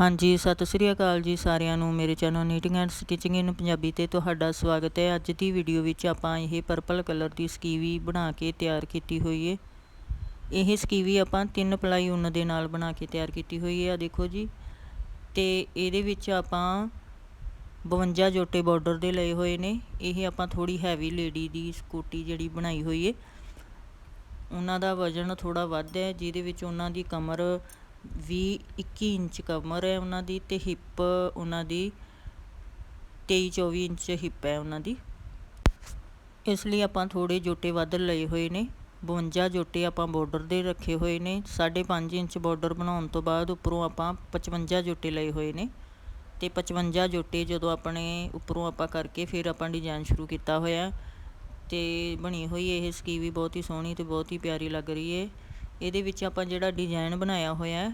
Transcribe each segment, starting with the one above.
ਹਾਂਜੀ, ਸਤਿ ਸ੍ਰੀ ਅਕਾਲ ਜੀ ਸਾਰਿਆਂ ਨੂੰ। ਮੇਰੇ channel knitting and stitching in Punjabi ਤੇ ਤੁਹਾਡਾ ਸਵਾਗਤ ਹੈ। ਅੱਜ ਦੀ ਵੀਡੀਓ ਵਿੱਚ ਆਪਾਂ ਇਹ ਪਰਪਲ ਕਲਰ ਦੀ ਸਕੀਵੀ ਬਣਾ ਕੇ ਤਿਆਰ ਕੀਤੀ ਹੋਈ ਹੈ ਇਹ ਸਕੀਵੀ ਆਪਾਂ ਤਿੰਨ ਪਲਾਈ ਉੱਨ ਦੇ ਨਾਲ ਬਣਾ ਕੇ ਤਿਆਰ ਕੀਤੀ ਹੋਈ ਹੈ ਆ ਦੇਖੋ ਜੀ। ਤੇ ਇਹਦੇ ਵਿੱਚ ਆਪਾਂ 52 ਜੋਟੇ ਬਾਰਡਰ ਦੇ ਲਏ ਹੋਏ ਨੇ। ਇਹ ਆਪਾਂ ਥੋੜੀ ਹੈਵੀ ਲੇਡੀ ਦੀ ਸਕੂਟੀ ਜਿਹੜੀ ਬਣਾਈ ਹੋਈ ਹੈ ਉਹਨਾਂ ਦਾ ਵਜ਼ਨ ਥੋੜਾ ਵੱਧ ਹੈ, ਜਿਹਦੇ ਵਿੱਚ ਉਹਨਾਂ ਦੀ ਕਮਰ ਵੀਹ ਇੱਕੀ ਇੰਚ ਕਮਰ ਹੈ ਉਹਨਾਂ ਦੀ ਅਤੇ ਹਿੱਪ ਉਹਨਾਂ ਦੀ ਤੇਈ ਚੌਵੀ ਇੰਚ ਹਿੱਪ ਹੈ ਉਹਨਾਂ ਦੀ। ਇਸ ਲਈ ਆਪਾਂ ਥੋੜ੍ਹੇ ਜੋਟੇ ਵੱਧ ਲਏ ਹੋਏ ਨੇ। 52 ਜੋਟੇ ਆਪਾਂ ਬਾਰਡਰ ਦੇ ਰੱਖੇ ਹੋਏ ਨੇ। 5.5 ਇੰਚ ਬਾਰਡਰ ਬਣਾਉਣ ਤੋਂ ਬਾਅਦ ਉੱਪਰੋਂ ਆਪਾਂ 55 ਜੋਟੇ ਲਏ ਹੋਏ ਨੇ। ਤੇ 55 ਜੋਟੇ ਜਦੋਂ ਆਪਣੇ ਉੱਪਰੋਂ ਆਪਾਂ ਕਰਕੇ ਫਿਰ ਆਪਾਂ ਡਿਜ਼ਾਈਨ ਸ਼ੁਰੂ ਕੀਤਾ ਹੋਇਆ। ਤੇ ਬਣੀ ਹੋਈ ਇਹ ਸਕੀਵੀ ਬਹੁਤ ਹੀ ਸੋਹਣੀ ਤੇ ਬਹੁਤ ਹੀ ਪਿਆਰੀ ਲੱਗ ਰਹੀ ਹੈ ਇਹਦੇ ਵਿੱਚ ਆਪਾਂ ਜਿਹੜਾ ਡਿਜ਼ਾਈਨ ਬਣਾਇਆ ਹੋਇਆ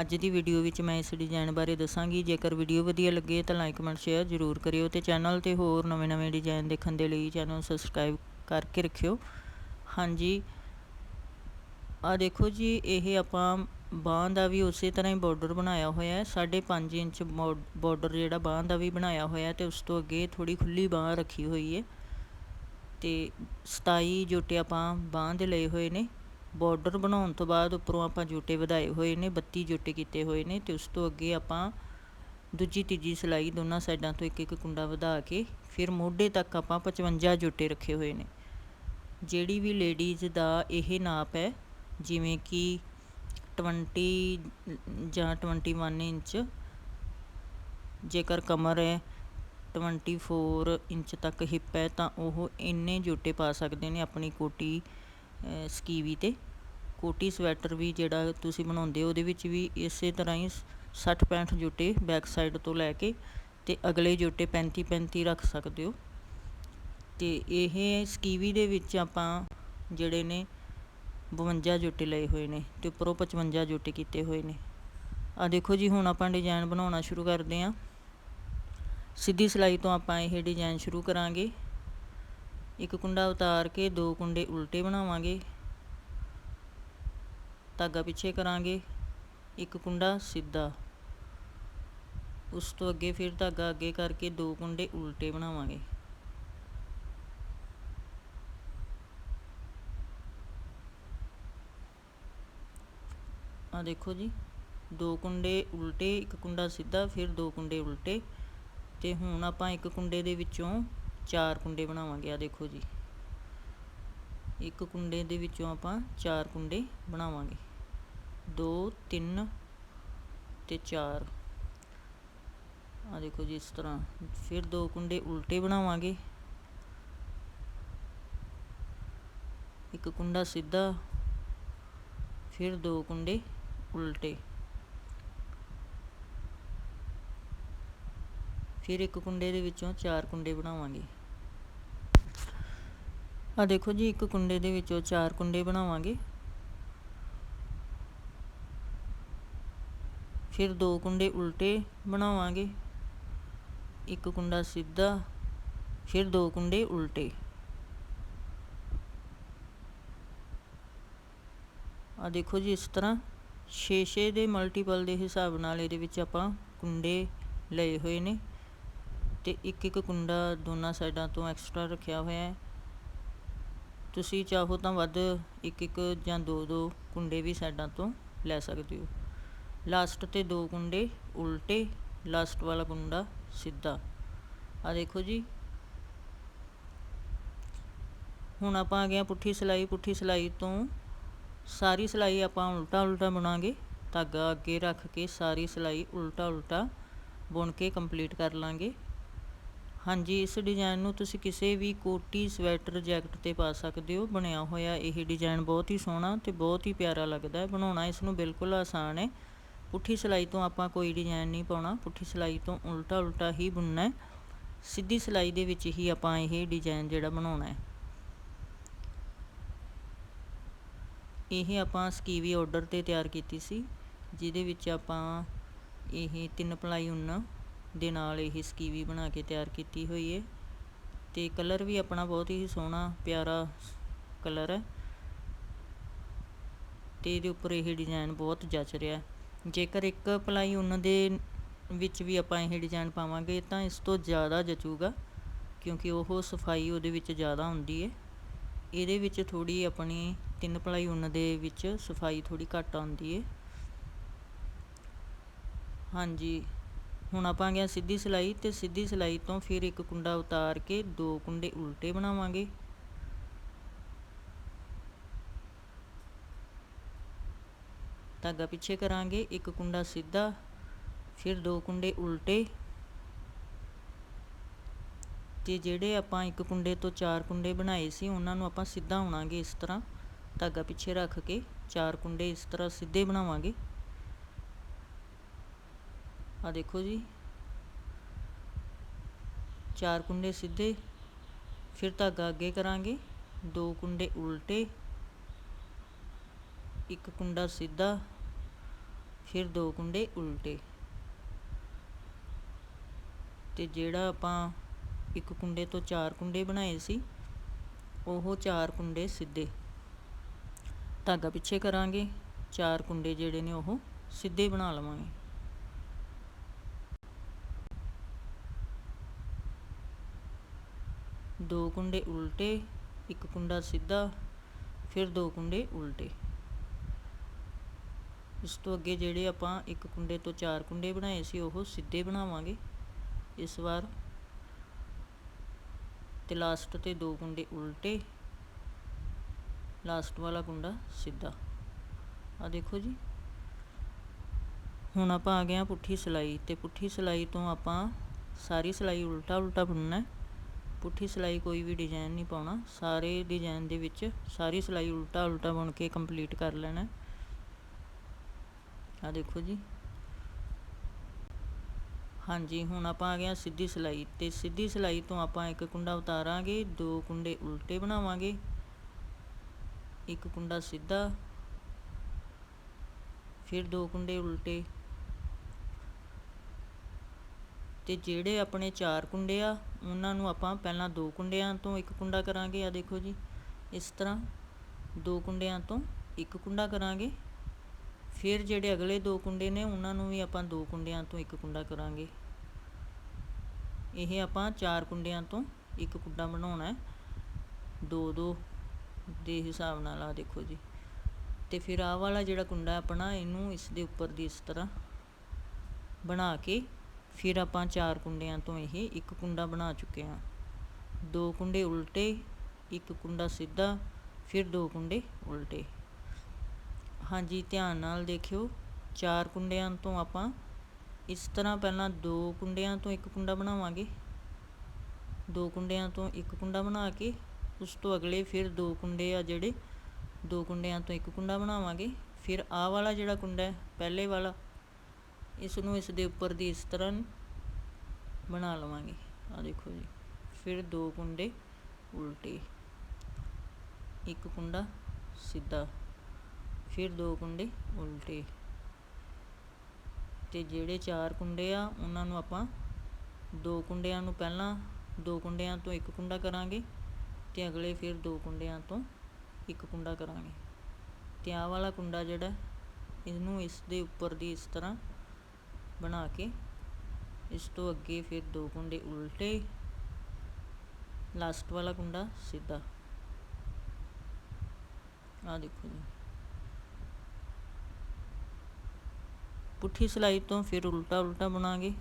ਅੱਜ ਦੀ ਵੀਡੀਓ ਵਿੱਚ ਮੈਂ ਇਸ ਡਿਜ਼ਾਈਨ ਬਾਰੇ ਦੱਸਾਂਗੀ। ਜੇਕਰ ਵੀਡੀਓ ਵਧੀਆ ਲੱਗੇ ਤਾਂ ਲਾਈਕ ਕਮੈਂਟ ਸ਼ੇਅਰ ਜ਼ਰੂਰ ਕਰਿਓ ਤੇ ਚੈਨਲ ਤੇ ਹੋਰ ਨਵੇਂ-ਨਵੇਂ ਡਿਜ਼ਾਈਨ ਦੇਖਣ ਦੇ ਲਈ ਚੈਨਲ ਸਬਸਕ੍ਰਾਈਬ ਕਰਕੇ ਰੱਖਿਓ। ਹਾਂਜੀ। ਆ ਦੇਖੋ ਜੀ, ਇਹ ਆਪਾਂ ਬਾਹਾਂ ਦਾ ਵੀ ਉਸੇ ਤਰ੍ਹਾਂ ਹੀ ਬਾਰਡਰ ਬਣਾਇਆ ਹੋਇਆ ਹੈ। 5.5 ਇੰਚ ਬਾਰਡਰ ਜਿਹੜਾ ਬਾਹਾਂ ਦਾ ਵੀ ਬਣਾਇਆ ਹੋਇਆ ਤੇ ਉਸ ਤੋਂ ਅੱਗੇ ਥੋੜੀ ਖੁੱਲੀ ਬਾਹ ਰੱਖੀ ਹੋਈ ਹੈ। ਤੇ 27 ਜੋਟੇ ਆਪਾਂ ਬਾਹਾਂ ਦੇ ਲਏ ਹੋਏ ਨੇ। ਬਾਰਡਰ ਬਣਾਉਣ ਤੋਂ ਬਾਅਦ ਉੱਪਰੋਂ ਆਪਾਂ ਜੋਟੇ ਵਧਾਏ ਹੋਏ ਨੇ 32 ਜੋਟੇ ਕੀਤੇ ਹੋਏ ਨੇ ਤੇ ਉਸ ਤੋਂ ਅੱਗੇ ਆਪਾਂ ਦੂਜੀ, ਤੀਜੀ ਸਿਲਾਈ ਦੋਨਾਂ ਸਾਈਡਾਂ ਤੋਂ ਇੱਕ ਇੱਕ ਕੁੰਡਾ ਵਧਾ ਕੇ ਫਿਰ ਮੋਢੇ ਤੱਕ ਆਪਾਂ 55 ਜੋਟੇ ਰੱਖੇ ਹੋਏ ਨੇ। ਜਿਹੜੀ ਵੀ ਲੇਡੀਜ਼ ਦਾ ਇਹ ਨਾਪ ਹੈ, ਜਿਵੇਂ ਕਿ 20 ਜਾਂ 21 ਇੰਚ, ਜੇਕਰ ਕਮਰ ਹੈ 24 ਇੰਚ ਤੱਕ ਹਿੱਪ ਹੈ, ਤਾਂ ਉਹ ਇੰਨੇ ਜੋਟੇ ਪਾ ਸਕਦੇ ਨੇ ਆਪਣੀ ਕੋਟੀ ਸਕੀਵੀ ਤੇ। ਕੋਟੀ ਸਵੈਟਰ ਵੀ ਜਿਹੜਾ ਤੁਸੀਂ ਬਣਾਉਂਦੇ ਹੋ, ਉਹਦੇ ਵਿੱਚ ਵੀ ਇਸੇ ਤਰ੍ਹਾਂ ਹੀ 60 65 ਜੋਟੇ ਬੈਕ ਸਾਈਡ ਤੋਂ ਲੈ ਕੇ ਤੇ ਅਗਲੇ ਜੋਟੇ 35 35 ਰੱਖ ਸਕਦੇ ਹੋ। ਤੇ ਇਹ ਸਕੀਵੀ ਦੇ ਵਿੱਚ ਆਪਾਂ ਜਿਹੜੇ ਨੇ 52 ਜੋਟੇ ਲਏ ਹੋਏ ਨੇ ਤੇ ਉੱਪਰੋਂ 55 ਜੋਟੇ ਕੀਤੇ ਹੋਏ ਨੇ। ਆ ਦੇਖੋ ਜੀ, ਹੁਣ ਆਪਾਂ ਡਿਜ਼ਾਈਨ ਬਣਾਉਣਾ ਸ਼ੁਰੂ ਕਰਦੇ ਹਾਂ। ਸਿੱਧੀ ਸਿਲਾਈ ਤੋਂ ਆਪਾਂ ਇਹ ਡਿਜ਼ਾਈਨ ਸ਼ੁਰੂ ਕਰਾਂਗੇ। ਇੱਕ ਕੁੰਡਾ ਉਤਾਰ ਕੇ ਦੋ ਕੁੰਡੇ ਉਲਟੇ ਬਣਾਵਾਂਗੇ। ਧਾਗਾ ਪਿੱਛੇ ਕਰਾਂਗੇ। ਇੱਕ ਕੁੰਡਾ ਸਿੱਧਾ। ਉਸ ਤੋਂ ਅੱਗੇ ਫਿਰ ਧਾਗਾ ਅੱਗੇ ਕਰਕੇ ਦੋ ਕੁੰਡੇ ਉਲਟੇ ਬਣਾਵਾਂਗੇ। ਆ ਦੇਖੋ ਜੀ, ਦੋ ਕੁੰਡੇ ਉਲਟੇ, ਇੱਕ ਕੁੰਡਾ ਸਿੱਧਾ, ਫਿਰ ਦੋ ਕੁੰਡੇ ਉਲਟੇ। ਤੇ ਹੁਣ ਆਪਾਂ ਇੱਕ ਕੁੰਡੇ ਦੇ ਵਿੱਚੋਂ ਚਾਰ ਕੁੰਡੇ ਬਣਾਵਾਂਗੇ ਆ ਦੇਖੋ ਜੀ। ਇੱਕ ਕੁੰਡੇ ਦੇ ਵਿੱਚੋਂ ਆਪਾਂ ਚਾਰ ਕੁੰਡੇ ਬਣਾਵਾਂਗੇ। ਦੋ, ਤਿੰਨ ਅਤੇ ਚਾਰ। ਆ ਦੇਖੋ ਜੀ, ਇਸ ਤਰ੍ਹਾਂ। ਫਿਰ ਦੋ ਕੁੰਡੇ ਉਲਟੇ ਬਣਾਵਾਂਗੇ। ਇੱਕ ਕੁੰਡਾ ਸਿੱਧਾ, ਫਿਰ ਦੋ ਕੁੰਡੇ ਉਲਟੇ। ਫਿਰ ਇੱਕ ਕੁੰਡੇ ਦੇ ਵਿੱਚੋਂ ਚਾਰ ਕੁੰਡੇ ਬਣਾਵਾਂਗੇ। ਆ ਦੇਖੋ ਜੀ, ਇੱਕ ਕੁੰਡੇ ਦੇ ਵਿੱਚੋਂ ਚਾਰ ਕੁੰਡੇ ਬਣਾਵਾਂਗੇ। ਫਿਰ ਦੋ ਕੁੰਡੇ ਉਲਟੇ ਬਣਾਵਾਂਗੇ। ਇੱਕ ਕੁੰਡਾ ਸਿੱਧਾ, ਫਿਰ ਦੋ ਕੁੰਡੇ ਉਲਟੇ। ਆ ਦੇਖੋ ਜੀ, ਇਸ ਤਰ੍ਹਾਂ 6-6 ਦੇ ਮਲਟੀਪਲ ਦੇ ਹਿਸਾਬ ਨਾਲ ਇਹਦੇ ਵਿੱਚ ਆਪਾਂ ਕੁੰਡੇ ਲਏ ਹੋਏ ਨੇ ਤੇ ਇੱਕ ਇੱਕ ਕੁੰਡਾ ਦੋਨਾਂ ਸਾਈਡਾਂ ਤੋਂ ਐਕਸਟਰਾ ਰੱਖਿਆ ਹੋਇਆ ਹੈ। ਤੁਸੀਂ ਚਾਹੋ ਤਾਂ ਵੱਧ ਇੱਕ ਇੱਕ ਜਾਂ ਦੋ ਦੋ ਕੁੰਡੇ ਵੀ ਸਾਈਡਾਂ ਤੋਂ ਲੈ ਸਕਦੇ ਹੋ। ਲਾਸਟ ਤੇ ਦੋ ਕੁੰਡੇ ਉਲਟੇ, ਲਾਸਟ ਵਾਲਾ ਕੁੰਡਾ ਸਿੱਧਾ। ਆ ਦੇਖੋ ਜੀ। ਹੁਣ ਆਪਾਂ ਆ ਗਏ ਪੁੱਠੀ ਸਲਾਈ ਪੁੱਠੀ ਸਲਾਈ ਤੋਂ ਸਾਰੀ ਸਲਾਈ ਆਪਾਂ ਉਲਟਾ ਉਲਟਾ ਬਣਾਂਗੇ। ਧਾਗਾ ਅੱਗੇ ਰੱਖ ਕੇ ਸਾਰੀ ਸਲਾਈ ਉਲਟਾ ਉਲਟਾ ਬੁਣ ਕੇ ਕੰਪਲੀਟ ਕਰ ਲਾਂਗੇ। ਹਾਂਜੀ, ਇਸ ਡਿਜ਼ਾਈਨ ਨੂੰ ਤੁਸੀਂ ਕਿਸੇ ਵੀ ਕੋਟੀ, ਸਵੈਟਰ, ਜੈਕਟ ਤੇ ਪਾ ਸਕਦੇ ਹੋ। ਬਣਿਆ ਹੋਇਆ ਇਹ ਡਿਜ਼ਾਈਨ ਬਹੁਤ ਹੀ ਸੋਹਣਾ ਤੇ ਬਹੁਤ ਹੀ ਪਿਆਰਾ ਲੱਗਦਾ ਹੈ। ਬਣਾਉਣਾ ਇਸ ਨੂੰ ਬਿਲਕੁਲ ਆਸਾਨ ਹੈ। ਪੁੱਠੀ ਸਿਲਾਈ ਤੋਂ ਆਪਾਂ ਕੋਈ ਡਿਜ਼ਾਈਨ ਨਹੀਂ ਪਾਉਣਾ, ਪੁੱਠੀ ਸਿਲਾਈ ਤੋਂ ਉਲਟਾ ਉਲਟਾ ਹੀ ਬੁਣਨਾ ਹੈ। ਸਿੱਧੀ ਸਿਲਾਈ ਦੇ ਵਿੱਚ ਹੀ ਆਪਾਂ ਇਹ ਡਿਜ਼ਾਈਨ ਜਿਹੜਾ ਬਣਾਉਣਾ ਹੈ। ਇਹ ਆਪਾਂ ਸਕੀਵੀ ਆਰਡਰ ਤੇ ਤਿਆਰ ਕੀਤੀ ਸੀ, ਜਿਹਦੇ ਵਿੱਚ ਆਪਾਂ ਇਹ ਤਿੰਨ ਪਲਾਈ ਉੱਨ ਦੇ ਨਾਲ ਇਹ ਸਕੀਵੀ ਬਣਾ ਕੇ ਤਿਆਰ ਕੀਤੀ ਹੋਈ ਹੈ। ਤੇ ਕਲਰ ਵੀ ਆਪਣਾ ਬਹੁਤ ਹੀ ਸੋਹਣਾ, ਪਿਆਰਾ ਕਲਰ ਹੈ। ਤੇ ਇਹਦੇ ਉੱਪਰ ਇਹ ਡਿਜ਼ਾਈਨ ਬਹੁਤ ਜੱਚ ਰਿਹਾ ਜੇਕਰ ਇੱਕ ਪਲਾਈ ਉਹਨਾਂ ਦੇ ਵਿੱਚ ਵੀ ਆਪਾਂ ਇਹ ਡਿਜ਼ਾਈਨ ਪਾਵਾਂਗੇ, ਤਾਂ ਇਸ ਤੋਂ ਜ਼ਿਆਦਾ ਜਚੂਗਾ, ਕਿਉਂਕਿ ਉਹ ਸਫ਼ਾਈ ਉਹਦੇ ਵਿੱਚ ਜ਼ਿਆਦਾ ਹੁੰਦੀ ਹੈ ਇਹਦੇ ਵਿੱਚ ਥੋੜੀ ਆਪਣੀ ਤਿੰਨ ਪਲਾਈ ਉਹਨਾਂ ਦੇ ਵਿੱਚ ਸਫ਼ਾਈ ਥੋੜੀ ਘੱਟ ਆਉਂਦੀ ਹੈ ਹਾਂਜੀ, ਹੁਣ ਆਪਾਂ ਗਿਆ ਸਿੱਧੀ ਸਿਲਾਈ, ਤੇ ਸਿੱਧੀ ਸਿਲਾਈ ਤੋਂ ਫਿਰ ਇੱਕ ਕੁੰਡਾ ਉਤਾਰ ਕੇ ਦੋ ਕੁੰਡੇ ਉਲਟੇ ਬਣਾਵਾਂਗੇ। ਧਾਗਾ ਪਿੱਛੇ ਕਰਾਂਗੇ, ਇੱਕ ਕੁੰਡਾ ਸਿੱਧਾ, ਫਿਰ ਦੋ ਕੁੰਡੇ ਉਲਟੇ। ਤੇ ਜਿਹੜੇ ਆਪਾਂ ਇੱਕ ਕੁੰਡੇ ਤੋਂ ਚਾਰ ਕੁੰਡੇ ਬਣਾਏ ਸੀ, ਉਹਨਾਂ ਨੂੰ ਆਪਾਂ ਸਿੱਧਾ ਹੋਣਾਗੇ ਇਸ ਤਰ੍ਹਾਂ। ਧਾਗਾ ਪਿੱਛੇ ਰੱਖ ਕੇ ਚਾਰ ਕੁੰਡੇ ਇਸ ਤਰ੍ਹਾਂ ਸਿੱਧੇ ਬਣਾਵਾਂਗੇ। ਆ ਦੇਖੋ ਜੀ। ਚਾਰ ਕੁੰਡੇ ਸਿੱਧੇ, ਫਿਰ ਧਾਗਾ ਅੱਗੇ ਕਰਾਂਗੇ, ਦੋ ਕੁੰਡੇ ਉਲਟੇ। ਇੱਕ ਕੁੰਡਾ ਸਿੱਧਾ, ਫਿਰ ਦੋ ਕੁੰਡੇ ਉਲਟੇ। ਤੇ ਜਿਹੜਾ ਆਪਾਂ ਇੱਕ ਕੁੰਡੇ ਤੋਂ ਚਾਰ ਕੁੰਡੇ ਬਣਾਏ ਸੀ, ਉਹ ਚਾਰ ਕੁੰਡੇ ਸਿੱਧੇ। ਧਾਗਾ ਪਿੱਛੇ ਕਰਾਂਗੇ, ਚਾਰ ਕੁੰਡੇ ਜਿਹੜੇ ਨੇ ਉਹ ਸਿੱਧੇ ਬਣਾ ਲਵਾਂਗੇ। ਦੋ ਕੁੰਡੇ ਉਲਟੇ, ਇੱਕ ਕੁੰਡਾ ਸਿੱਧਾ, ਫਿਰ ਦੋ ਕੁੰਡੇ ਉਲਟੇ। ਇਸ ਤੋਂ ਅੱਗੇ ਜਿਹੜੇ ਆਪਾਂ ਇੱਕ ਕੁੰਡੇ ਤੋਂ ਚਾਰ ਕੁੰਡੇ ਬਣਾਏ ਸੀ, ਉਹ ਸਿੱਧੇ ਬਣਾਵਾਂਗੇ। ਇਸ ਵਾਰ ਤੇ ਲਾਸਟ ਤੇ ਦੋ ਕੁੰਡੇ ਉਲਟੇ। ਲਾਸਟ ਵਾਲਾ ਕੁੰਡਾ ਸਿੱਧਾ। ਆ ਦੇਖੋ ਜੀ। ਹੁਣ ਆਪਾਂ ਆ ਗਏ ਆ ਪੁੱਠੀ ਸਿਲਾਈ ਤੇ ਪੁੱਠੀ ਸਿਲਾਈ ਤੋਂ ਆਪਾਂ ਸਾਰੀ ਸਿਲਾਈ ਉਲਟਾ ਉਲਟਾ ਬੁਣਨਾ ਪੁੱਠੀ ਸਿਲਾਈ ਕੋਈ ਵੀ ਡਿਜ਼ਾਈਨ ਨਹੀਂ ਪਾਉਣਾ। ਸਾਰੇ ਡਿਜ਼ਾਈਨ ਦੇ ਵਿੱਚ ਸਾਰੀ ਸਿਲਾਈ ਉਲਟਾ ਉਲਟਾ ਬੁਣ ਕੇ ਕੰਪਲੀਟ ਕਰ ਲੈਣਾ ਆ ਦੇਖੋ ਜੀ। ਹਾਂਜੀ, ਹੁਣ ਆਪਾਂ ਆ ਗਏ ਸਿੱਧੀ ਸਿਲਾਈ। ਤੇ ਸਿੱਧੀ ਸਿਲਾਈ ਤੋਂ ਆਪਾਂ ਇੱਕ ਕੁੰਡਾ ਉਤਾਰਾਂਗੇ, ਦੋ ਕੁੰਡੇ ਉਲਟੇ ਬਣਾਵਾਂਗੇ। ਇੱਕ ਕੁੰਡਾ ਸਿੱਧਾ, ਫਿਰ ਦੋ ਕੁੰਡੇ ਉਲਟੇ। ਤੇ ਜਿਹੜੇ ਆਪਣੇ ਚਾਰ ਕੁੰਡੇ ਆ, ਉਹਨਾਂ ਨੂੰ ਆਪਾਂ ਪਹਿਲਾਂ ਦੋ ਕੁੰਡਿਆਂ ਤੋਂ ਇੱਕ ਕੁੰਡਾ ਕਰਾਂਗੇ। ਆ ਦੇਖੋ ਜੀ, ਇਸ ਤਰ੍ਹਾਂ ਦੋ ਕੁੰਡਿਆਂ ਤੋਂ ਇੱਕ ਕੁੰਡਾ ਕਰਾਂਗੇ। ਫਿਰ ਜਿਹੜੇ ਅਗਲੇ ਦੋ ਕੁੰਡੇ ਨੇ, ਉਹਨਾਂ ਨੂੰ ਵੀ ਆਪਾਂ ਦੋ ਕੁੰਡਿਆਂ ਤੋਂ ਇੱਕ ਕੁੰਡਾ ਕਰਾਂਗੇ। ਇਹ ਆਪਾਂ ਚਾਰ ਕੁੰਡਿਆਂ ਤੋਂ ਇੱਕ ਕੁੰਡਾ ਬਣਾਉਣਾ ਹੈ। ਦੋ ਦੋ ਦੇ ਹਿਸਾਬ ਨਾਲ ਆ ਦੇਖੋ ਜੀ। ਤੇ ਫਿਰ ਆਹ ਵਾਲਾ ਜਿਹੜਾ ਕੁੰਡਾ ਆਪਣਾ, ਇਹਨੂੰ ਇਸ ਦੇ ਉੱਪਰ ਦੀ ਇਸ ਤਰ੍ਹਾਂ ਬਣਾ ਕੇ ਫਿਰ ਆਪਾਂ ਚਾਰ ਕੁੰਡਿਆਂ ਤੋਂ ਇਹ ਇੱਕ ਕੁੰਡਾ ਬਣਾ ਚੁੱਕੇ ਹਾਂ। ਦੋ ਕੁੰਡੇ ਉਲਟੇ, ਇੱਕ ਕੁੰਡਾ ਸਿੱਧਾ, ਫਿਰ ਦੋ ਕੁੰਡੇ ਉਲਟੇ। ਹਾਂਜੀ, ਧਿਆਨ ਨਾਲ ਦੇਖਿਓ। ਚਾਰ ਕੁੰਡਿਆਂ ਤੋਂ ਆਪਾਂ ਇਸ ਤਰ੍ਹਾਂ ਪਹਿਲਾਂ ਦੋ ਕੁੰਡਿਆਂ ਤੋਂ ਇੱਕ ਕੁੰਡਾ ਬਣਾਵਾਂਗੇ। ਦੋ ਕੁੰਡਿਆਂ ਤੋਂ ਇੱਕ ਕੁੰਡਾ ਬਣਾ ਕੇ, ਉਸ ਤੋਂ ਅਗਲੇ ਫਿਰ ਦੋ ਕੁੰਡੇ ਆ ਜਿਹੜੇ ਦੋ ਕੁੰਡਿਆਂ ਤੋਂ ਇੱਕ ਕੁੰਡਾ ਬਣਾਵਾਂਗੇ। ਫਿਰ ਆਹ ਵਾਲਾ ਜਿਹੜਾ ਕੁੰਡਾ ਹੈ, ਪਹਿਲੇ ਵਾਲਾ ਇਸ ਨੂੰ ਇਸ ਦੇ ਉੱਪਰ ਦੀ ਇਸ ਤਰ੍ਹਾਂ ਬਣਾ ਲਵਾਂਗੇ। ਆ ਦੇਖੋ ਜੀ, ਫਿਰ ਦੋ ਕੁੰਡੇ ਉਲਟੇ। ਇੱਕ ਕੁੰਡਾ ਸਿੱਧਾ। ਫਿਰ ਦੋ ਕੁੰਡੇ ਉਲਟੇ। ਤੇ ਜਿਹੜੇ ਚਾਰ ਕੁੰਡੇ ਆ, ਉਹਨਾਂ ਨੂੰ ਆਪਾਂ ਦੋ ਕੁੰਡਿਆਂ ਨੂੰ ਪਹਿਲਾਂ ਦੋ ਕੁੰਡਿਆਂ ਤੋਂ ਇੱਕ ਕੁੰਡਾ ਕਰਾਂਗੇ ਤੇ ਅਗਲੇ ਫਿਰ ਦੋ ਕੁੰਡਿਆਂ ਤੋਂ ਇੱਕ ਕੁੰਡਾ ਕਰਾਂਗੇ। ਤੇ ਆਹ ਵਾਲਾ ਕੁੰਡਾ ਜਿਹੜਾ, ਇਹਨੂੰ ਇਸ ਦੇ ਉੱਪਰ ਦੀ ਇਸ ਤਰ੍ਹਾਂ ਬਣਾ ਕੇ ਇਸ ਤੋਂ ਅੱਗੇ ਫਿਰ ਦੋ ਕੁੰਡੇ ਉਲਟੇ ਲਾਸਟ ਵਾਲਾ ਕੁੰਡਾ ਸਿੱਧਾ। ਆ ਦੇਖੋ ਜੀ। ਪੁੱਠੀ ਸਿਲਾਈ ਤੋਂ ਫਿਰ ਉਲਟਾ ਉਲਟਾ ਬਣਾਗੇ।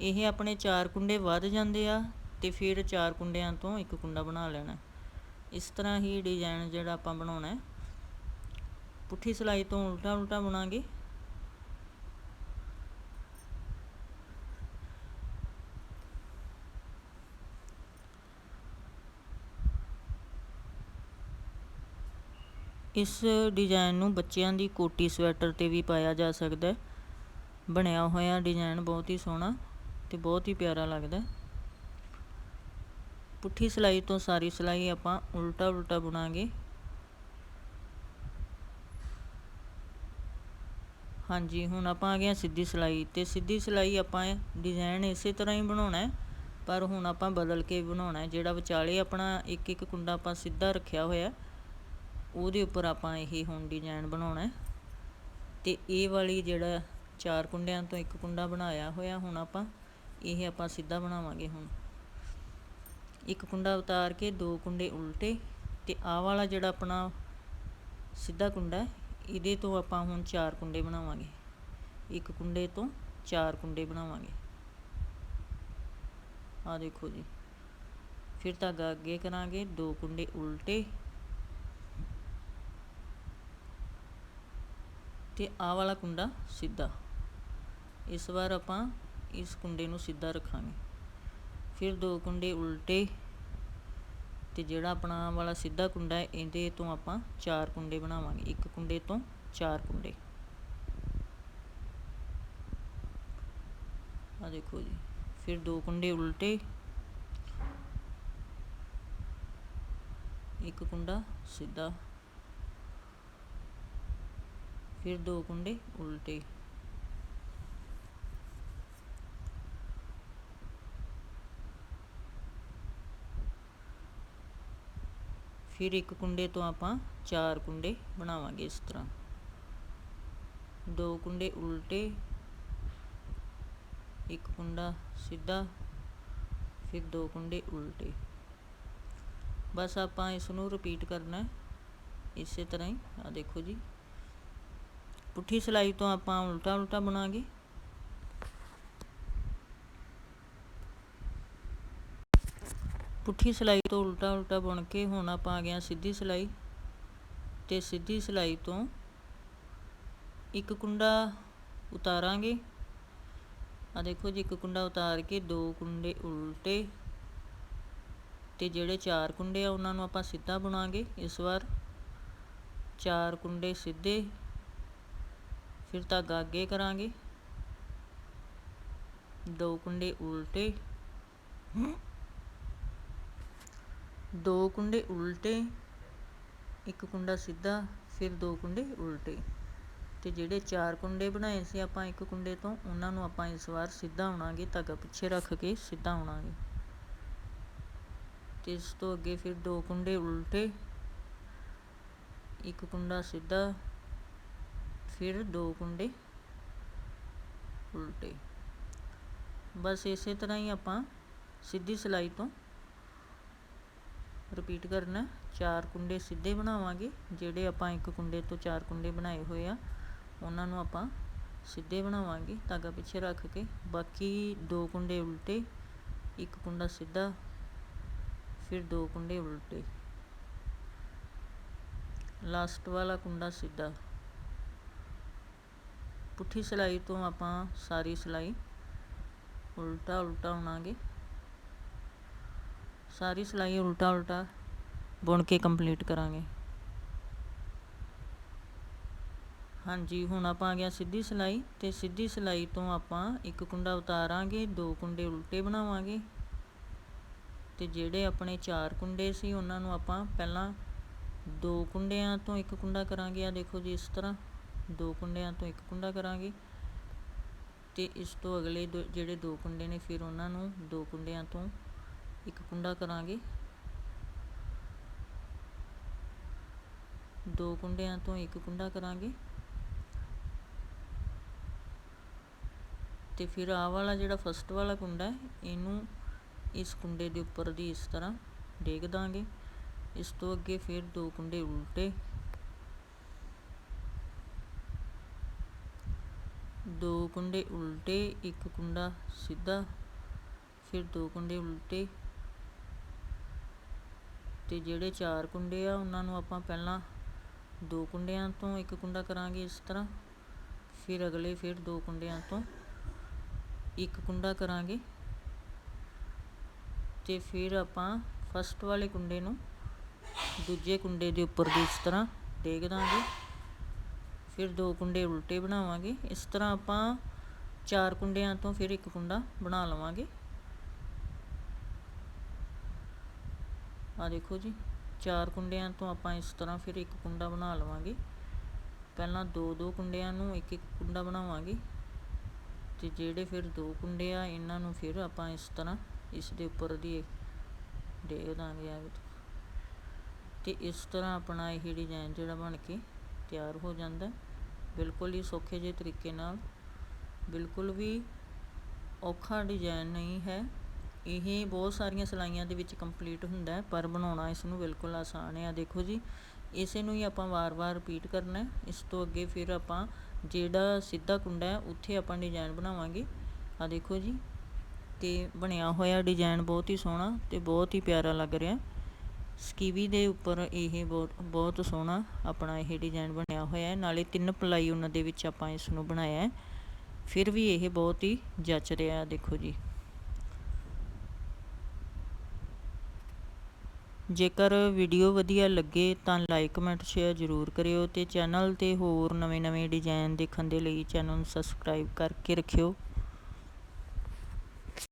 ਇਹ ਆਪਣੇ ਚਾਰ ਕੁੰਡੇ ਵੱਧ ਜਾਂਦੇ ਆ ਤੇ ਫਿਰ ਚਾਰ ਕੁੰਡਿਆਂ ਤੋਂ ਇੱਕ ਕੁੰਡਾ ਬਣਾ ਲੈਣਾ। ਇਸ ਤਰ੍ਹਾਂ ਹੀ ਡਿਜ਼ਾਈਨ ਜਿਹੜਾ ਆਪਾਂ ਬਣਾਉਣਾ ਪੁੱਠੀ ਸਿਲਾਈ ਤੋਂ ਉਲਟਾ ਉਲਟਾ ਬਣਾਗੇ। ਇਸ ਡਿਜ਼ਾਇਨ ਨੂੰ ਬੱਚਿਆਂ ਦੀ ਕੋਟੀ ਸਵੈਟਰ ਤੇ ਵੀ ਪਾਇਆ ਜਾ ਸਕਦਾ ਬਣਿਆ ਹੋਇਆ ਡਿਜ਼ਾਇਨ ਬਹੁਤ ਹੀ ਸੋਹਣਾ ਅਤੇ ਬਹੁਤ ਹੀ ਪਿਆਰਾ ਲੱਗਦਾ ਪੁੱਠੀ ਸਿਲਾਈ ਤੋਂ ਸਾਰੀ ਸਿਲਾਈ ਆਪਾਂ ਉਲਟਾ ਉਲਟਾ ਬੁਣਾਂਗੇ। ਹਾਂਜੀ, ਹੁਣ ਆਪਾਂ ਆ ਗਏ ਸਿੱਧੀ ਸਿਲਾਈ ਤੇ ਸਿੱਧੀ ਸਿਲਾਈ ਆਪਾਂ ਡਿਜ਼ਾਈਨ ਇਸੇ ਤਰ੍ਹਾਂ ਹੀ ਬਣਾਉਣਾ ਹੈ, ਪਰ ਹੁਣ ਆਪਾਂ ਬਦਲ ਕੇ ਬਣਾਉਣਾ ਹੈ, ਜਿਹੜਾ ਵਿਚਾਲੇ ਆਪਣਾ ਇੱਕ ਇੱਕ ਕੁੰਡਾ ਆਪਾਂ ਸਿੱਧਾ ਰੱਖਿਆ ਹੋਇਆ ਉਹਦੇ ਉੱਪਰ ਆਪਾਂ ਇਹ ਹੁਣ ਡਿਜ਼ਾਈਨ ਬਣਾਉਣਾ ਹੈ। ਤੇ ਇਹ ਵਾਲੀ ਜਿਹੜਾ ਚਾਰ ਕੁੰਡਿਆਂ ਤੋਂ ਇੱਕ ਕੁੰਡਾ ਬਣਾਇਆ ਹੋਇਆ ਹੁਣ ਆਪਾਂ, ਇਹ ਆਪਾਂ ਸਿੱਧਾ ਬਣਾਵਾਂਗੇ ਹੁਣ। ਇੱਕ ਕੁੰਡਾ ਉਤਾਰ ਕੇ ਦੋ ਕੁੰਡੇ ਉਲਟੇ ਤੇ ਆਹ ਵਾਲਾ ਜਿਹੜਾ ਆਪਣਾ ਸਿੱਧਾ ਕੁੰਡਾ ਇਹਦੇ ਤੋਂ ਆਪਾਂ ਹੁਣ ਚਾਰ ਕੁੰਡੇ ਬਣਾਵਾਂਗੇ। ਇੱਕ ਕੁੰਡੇ ਤੋਂ ਚਾਰ ਕੁੰਡੇ ਬਣਾਵਾਂਗੇ। ਆ ਦੇਖੋ ਜੀ। ਫਿਰ ਧਾਗਾ ਅੱਗੇ ਕਰਾਂਗੇ, ਦੋ ਕੁੰਡੇ ਉਲਟੇ ਤੇ ਆਹ ਵਾਲਾ ਕੁੰਡਾ ਸਿੱਧਾ। ਇਸ ਵਾਰ ਆਪਾਂ ਇਸ ਕੁੰਡੇ ਨੂੰ ਸਿੱਧਾ ਰੱਖਾਂਗੇ। ਫਿਰ ਦੋ ਕੁੰਡੇ ਉਲਟੇ ਤੇ ਜਿਹੜਾ ਆਪਣਾ ਆਹ ਵਾਲਾ ਸਿੱਧਾ ਕੁੰਡਾ ਹੈ, ਇਹਦੇ ਤੋਂ ਆਪਾਂ ਚਾਰ ਕੁੰਡੇ ਬਣਾਵਾਂਗੇ। ਇੱਕ ਕੁੰਡੇ ਤੋਂ ਚਾਰ ਕੁੰਡੇ। ਆ ਦੇਖੋ ਜੀ, ਫਿਰ ਦੋ ਕੁੰਡੇ ਉਲਟੇ। ਇੱਕ ਕੁੰਡਾ ਸਿੱਧਾ ਫਿਰ ਦੋ ਕੁੰਡੇ ਉਲਟੇ। ਫਿਰ ਇੱਕ ਕੁੰਡੇ ਤੋਂ ਆਪਾਂ ਚਾਰ ਕੁੰਡੇ ਬਣਾਵਾਂਗੇ ਇਸ ਤਰ੍ਹਾਂ। ਦੋ ਕੁੰਡੇ ਉਲਟੇ, ਇੱਕ ਕੁੰਡਾ ਸਿੱਧਾ, ਫਿਰ ਦੋ ਕੁੰਡੇ ਉਲਟੇ। ਬਸ ਆਪਾਂ ਇਸ ਨੂੰ ਰਿਪੀਟ ਕਰਨਾ ਹੈ। ਇਸੇ ਤਰ੍ਹਾਂ ਹੀ ਆ ਦੇਖੋ ਜੀ। ਪੁੱਠੀ ਸਿਲਾਈ ਤੋਂ ਆਪਾਂ ਉਲਟਾ ਉਲਟਾ ਬਣਾਂਗੇ। ਪੁੱਠੀ ਸਿਲਾਈ ਤੋਂ ਉਲਟਾ ਉਲਟਾ ਬੁਣ ਕੇ ਹੁਣ ਆਪਾਂ ਆ ਗਏ ਹਾਂ ਸਿੱਧੀ ਸਿਲਾਈ। ਤੇ ਸਿੱਧੀ ਸਿਲਾਈ ਤੋਂ ਇੱਕ ਕੁੰਡਾ ਉਤਾਰਾਂਗੇ। ਆ ਦੇਖੋ ਜੀ, ਇੱਕ ਕੁੰਡਾ ਉਤਾਰ ਕੇ ਦੋ ਕੁੰਡੇ ਉਲਟੇ ਤੇ ਜਿਹੜੇ ਚਾਰ ਕੁੰਡੇ ਆ, ਉਹਨਾਂ ਨੂੰ ਆਪਾਂ ਸਿੱਧਾ ਬੁਣਾਂਗੇ ਇਸ ਵਾਰ। ਚਾਰ ਕੁੰਡੇ ਸਿੱਧੇ ਫਿਰ ਧਾਗਾ ਅੱਗੇ ਕਰਾਂਗੇ। ਦੋ ਕੁੰਡੇ ਉਲਟੇ। ਦੋ ਕੁੰਡੇ ਉਲਟੇ, ਇੱਕ ਕੁੰਡਾ ਸਿੱਧਾ, ਫਿਰ ਦੋ ਕੁੰਡੇ ਉਲਟੇ। ਤੇ ਜਿਹੜੇ ਚਾਰ ਕੁੰਡੇ ਬਣਾਏ ਸੀ ਆਪਾਂ ਇੱਕ ਕੁੰਡੇ ਤੋਂ, ਉਹਨਾਂ ਨੂੰ ਆਪਾਂ ਇਸ ਵਾਰ ਸਿੱਧਾ ਆਉਣਾਗੇ, ਧਾਗਾ ਪਿੱਛੇ ਰੱਖ ਕੇ ਸਿੱਧਾ ਆਉਣਾਗੇ। ਤੇ ਇਸ ਤੋਂ ਅੱਗੇ ਫਿਰ ਦੋ ਕੁੰਡੇ ਉਲਟੇ, ਇੱਕ ਕੁੰਡਾ ਸਿੱਧਾ ਫਿਰ ਦੋ ਕੁੰਡੇ ਉਲਟੇ। ਬਸ ਇਸੇ ਤਰ੍ਹਾਂ ਹੀ ਆਪਾਂ ਸਿੱਧੀ ਸਿਲਾਈ ਤੋਂ ਰਿਪੀਟ ਕਰਨਾ। ਚਾਰ ਕੁੰਡੇ ਸਿੱਧੇ ਬਣਾਵਾਂਗੇ, ਜਿਹੜੇ ਆਪਾਂ ਇੱਕ ਕੁੰਡੇ ਤੋਂ ਚਾਰ ਕੁੰਡੇ ਬਣਾਏ ਹੋਏ ਆ, ਉਹਨਾਂ ਨੂੰ ਆਪਾਂ ਸਿੱਧੇ ਬਣਾਵਾਂਗੇ ਧਾਗਾ ਪਿੱਛੇ ਰੱਖ ਕੇ। ਬਾਕੀ ਦੋ ਕੁੰਡੇ ਉਲਟੇ, ਇੱਕ ਕੁੰਡਾ ਸਿੱਧਾ, ਫਿਰ ਦੋ ਕੁੰਡੇ ਉਲਟੇ। ਲਾਸਟ ਵਾਲਾ ਕੁੰਡਾ ਸਿੱਧਾ। ਪੁੱਠੀ ਸਿਲਾਈ ਤੋਂ ਆਪਾਂ ਸਾਰੀ ਸਿਲਾਈ ਉਲਟਾ ਉਲਟਾ ਹੋਣਾਗੇ ਸਾਰੀ ਸਿਲਾਈ ਉਲਟਾ ਉਲਟਾ ਬੁਣ ਕੇ ਕੰਪਲੀਟ ਕਰਾਂਗੇ। ਹਾਂਜੀ, ਹੁਣ ਆਪਾਂ ਆ ਗਿਆ ਸਿੱਧੀ ਸਿਲਾਈ ਤੇ ਸਿੱਧੀ ਸਿਲਾਈ ਤੋਂ ਆਪਾਂ ਇੱਕ ਕੁੰਡਾ ਉਤਾਰਾਂਗੇ, ਦੋ ਕੁੰਡੇ ਉਲਟੇ ਬਣਾਵਾਂਗੇ ਤੇ ਜਿਹੜੇ ਆਪਣੇ ਚਾਰ ਕੁੰਡੇ ਸੀ, ਉਹਨਾਂ ਨੂੰ ਆਪਾਂ ਪਹਿਲਾਂ ਦੋ ਕੁੰਡਿਆਂ ਤੋਂ ਇੱਕ ਕੁੰਡਾ ਕਰਾਂਗੇ। ਆ ਦੇਖੋ ਜੀ, ਇਸ ਤਰ੍ਹਾਂ ਦੋ ਕੁੰਡਿਆਂ ਤੋਂ ਇੱਕ ਕੁੰਡਾ ਕਰਾਂਗੇ ਤੇ ਇਸ ਤੋਂ ਅਗਲੇ ਦੋ, ਜਿਹੜੇ ਦੋ ਕੁੰਡੇ ਨੇ ਫਿਰ ਉਹਨਾਂ ਨੂੰ ਦੋ ਕੁੰਡਿਆਂ ਤੋਂ ਇੱਕ ਕੁੰਡਾ ਕਰਾਂਗੇ। ਦੋ ਕੁੰਡਿਆਂ ਤੋਂ ਇੱਕ ਕੁੰਡਾ ਕਰਾਂਗੇ। ਤੇ ਫਿਰ ਆਹ ਵਾਲਾ ਜਿਹੜਾ ਫਸਟ ਵਾਲਾ ਕੁੰਡਾ ਹੈ, ਇਹਨੂੰ ਇਸ ਕੁੰਡੇ ਦੇ ਉੱਪਰ ਦੀ ਇਸ ਤਰ੍ਹਾਂ ਡੇਗ ਦਾਂਗੇ। ਇਸ ਤੋਂ ਅੱਗੇ ਫਿਰ ਦੋ ਕੁੰਡੇ ਉਲਟੇ ਦੋ ਕੁੰਡੇ ਉਲਟੇ, ਇੱਕ ਕੁੰਡਾ ਸਿੱਧਾ, ਫਿਰ ਦੋ ਕੁੰਡੇ ਉਲਟੇ ਤੇ ਜਿਹੜੇ ਚਾਰ ਕੁੰਡੇ ਆ, ਉਹਨਾਂ ਨੂੰ ਆਪਾਂ ਪਹਿਲਾਂ ਦੋ ਕੁੰਡਿਆਂ ਤੋਂ ਇੱਕ ਕੁੰਡਾ ਕਰਾਂਗੇ ਇਸ ਤਰ੍ਹਾਂ, ਫਿਰ ਅਗਲੇ ਫਿਰ ਦੋ ਕੁੰਡਿਆਂ ਤੋਂ ਇੱਕ ਕੁੰਡਾ ਕਰਾਂਗੇ ਤੇ ਫਿਰ ਆਪਾਂ ਫਸਟ ਵਾਲੇ ਕੁੰਡੇ ਨੂੰ ਦੂਜੇ ਕੁੰਡੇ ਦੇ ਉੱਪਰ ਦੀ ਇਸ ਤਰ੍ਹਾਂ ਡੇਗ ਦਾਂਗੇ ਫਿਰ ਦੋ ਕੁੰਡੇ ਉਲਟੇ ਬਣਾਵਾਂਗੇ। ਇਸ ਤਰ੍ਹਾਂ ਆਪਾਂ ਚਾਰ ਕੁੰਡਿਆਂ ਤੋਂ ਫਿਰ ਇੱਕ ਕੁੰਡਾ ਬਣਾ ਲਵਾਂਗੇ। ਆ ਦੇਖੋ ਜੀ, ਚਾਰ ਕੁੰਡਿਆਂ ਤੋਂ ਆਪਾਂ ਇਸ ਤਰ੍ਹਾਂ ਫਿਰ ਇੱਕ ਕੁੰਡਾ ਬਣਾ ਲਵਾਂਗੇ। ਪਹਿਲਾਂ ਦੋ ਦੋ ਕੁੰਡਿਆਂ ਨੂੰ ਇੱਕ ਇੱਕ ਕੁੰਡਾ ਬਣਾਵਾਂਗੇ ਤੇ ਜਿਹੜੇ ਫਿਰ ਦੋ ਕੁੰਡੇ ਆ, ਇਹਨਾਂ ਨੂੰ ਫਿਰ ਆਪਾਂ ਇਸ ਤਰ੍ਹਾਂ ਇਸ ਦੇ ਉੱਪਰ ਦੀ ਡੇਗ ਦਾਂਗੇ ਆ ਤੇ ਇਸ ਤਰ੍ਹਾਂ ਆਪਣਾ ਇਹ ਡਿਜ਼ਾਈਨ ਜਿਹੜਾ ਬਣ ਕੇ ਤਿਆਰ ਹੋ ਜਾਂਦਾ ਬਿਲਕੁਲ ਹੀ ਸੌਖੇ ਜਿਹੇ ਤਰੀਕੇ ਨਾਲ। ਬਿਲਕੁਲ ਵੀ ਔਖਾ ਡਿਜ਼ਾਈਨ ਨਹੀਂ ਹੈ। ਇਹ ਬਹੁਤ ਸਾਰੀਆਂ ਸਿਲਾਈਆਂ ਦੇ ਵਿੱਚ ਕੰਪਲੀਟ ਹੁੰਦਾ ਹੈ, ਪਰ ਬਣਾਉਣਾ ਇਸ ਨੂੰ ਬਿਲਕੁਲ ਆਸਾਨ ਹੈ। ਆ ਦੇਖੋ ਜੀ ਇਸੇ ਨੂੰ ਹੀ ਆਪਾਂ ਵਾਰ-ਵਾਰ ਰਿਪੀਟ ਕਰਨਾ ਹੈ। ਇਸ ਤੋਂ ਅੱਗੇ ਫਿਰ ਆਪਾਂ ਜਿਹੜਾ ਸਿੱਧਾ ਕੁੰਡਾ ਹੈ, ਉੱਥੇ ਆਪਾਂ ਡਿਜ਼ਾਈਨ ਬਣਾਵਾਂਗੇ। ਆ ਦੇਖੋ ਜੀ, ਤੇ ਬਣਿਆ ਹੋਇਆ ਡਿਜ਼ਾਈਨ ਬਹੁਤ ਹੀ ਸੋਹਣਾ ਤੇ ਬਹੁਤ ਹੀ ਪਿਆਰਾ ਲੱਗ ਰਿਹਾ ਸਕੀਵੀ ਦੇ ਉੱਪਰ ਇਹ ਬਹੁਤ ਬਹੁਤ ਸੋਹਣਾ ਆਪਣਾ ਇਹ ਡਿਜ਼ਾਈਨ ਬਣਿਆ ਹੋਇਆ ਹੈ। ਨਾਲੇ ਤਿੰਨ ਪਲਾਈ ਉਹਨਾਂ ਦੇ ਵਿੱਚ ਆਪਾਂ ਇਸ ਨੂੰ ਬਣਾਇਆ ਹੈ। ਫਿਰ ਵੀ ਇਹ ਬਹੁਤ ਹੀ ਜੱਚ ਰਿਹਾ ਦੇਖੋ ਜੀ। ਜੇਕਰ ਵੀਡੀਓ ਵਧੀਆ ਲੱਗੇ ਤਾਂ ਲਾਈਕ ਕਮੈਂਟ ਸ਼ੇਅਰ ਜ਼ਰੂਰ ਕਰਿਓ ਤੇ ਚੈਨਲ ਤੇ ਹੋਰ ਨਵੇਂ-ਨਵੇਂ ਡਿਜ਼ਾਈਨ ਦੇਖਣ ਦੇ ਲਈ ਚੈਨਲ ਨੂੰ ਸਬਸਕ੍ਰਾਈਬ ਕਰਕੇ ਰੱਖਿਓ।